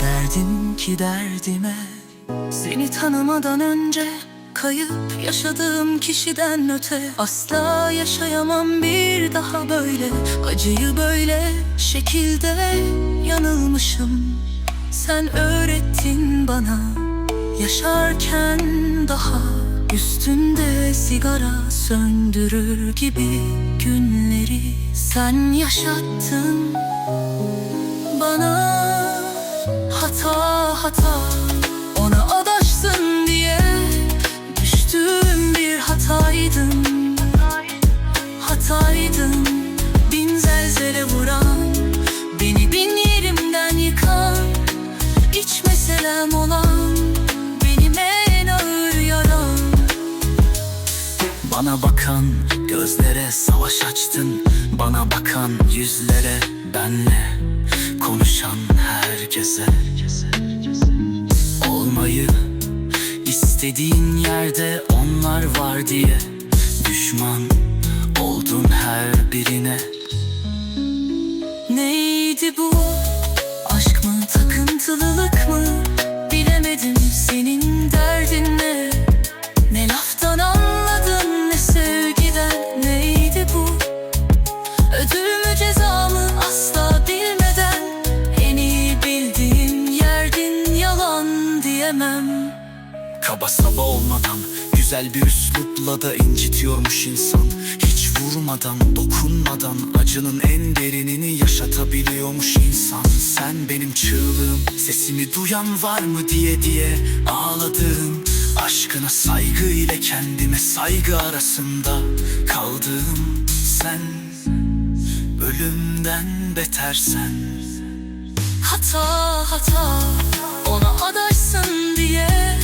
Derdim ki derdime Seni tanımadan önce Kayıp yaşadığım kişiden öte Asla yaşayamam bir daha böyle. Acıyı böyle şekilde yanılmışım. Sen öğrettin bana Yaşarken daha Üstünde sigara söndürür gibi günleri Sen yaşattın. Bana hata hata Ona adaşsın diye Düştüğüm bir hataydım Hataydım Bin zelzele vuran Beni bin yerimden yıkan İç meselem olan bana bakan gözlere savaş açtın. Bana bakan yüzlere benle Konuşan herkese. Olmayı istediğin yerde onlar var diye Düşman oldun her birine. Neydi bu? Kaba saba olmadan Güzel bir üslupla da incitiyormuş insan. Hiç vurmadan, dokunmadan Acının en derinini yaşatabiliyormuş insan. Sen benim çığlığım Sesimi duyan var mı diye diye ağladığım Aşkına saygı ile kendime saygı arasında kaldığım Sen ölümden betersen. Hata hata ona adaşsın diye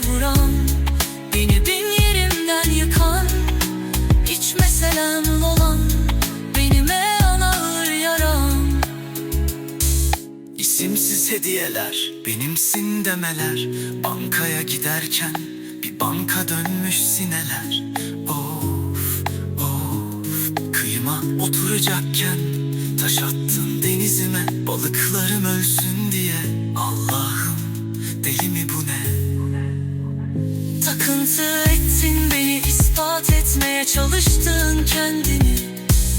vuran Beni bin yerimden yıkan İç meselem olan Benim en ağır yaram İsimsiz hediyeler, benimsin demeler. Bankaya giderken bir banka dönmüş sineler. Of, of Kıyıma oturacakken taş attın denizime Balıklarım ölsün diye. Allah'ım deli mi bu ne? Takıntı ettin beni ispat etmeye çalıştın kendini.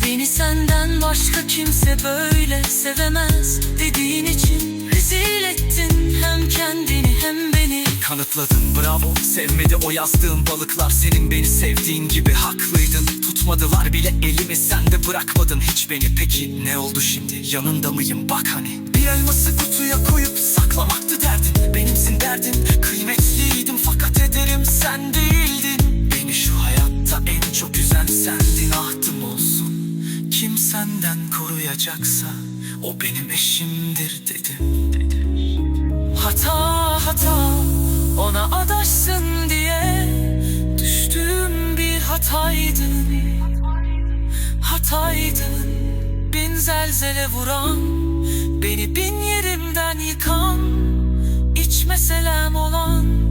Beni senden başka kimse böyle sevemez dediğin için Rezil ettin hem kendini hem beni. Kanıtladın bravo. Sevmedi o yazdığın balıklar. Senin beni sevdiğin gibi haklıydın. Tutmadılar bile elimi sen de bırakmadın hiç beni. Peki ne oldu şimdi? Yanında mıyım? Bak hani. Bir elması kutuya koyup saklamaktı derdin. Benimsin derdin. Kıymetliydim Kim senden koruyacaksa o benim eşimdir dedim. Hata hata ona adaşsın diye Düştüğüm bir hataydın. Hataydın Bin zelzele vuran Beni bin yerimden yıkan İç meselem olan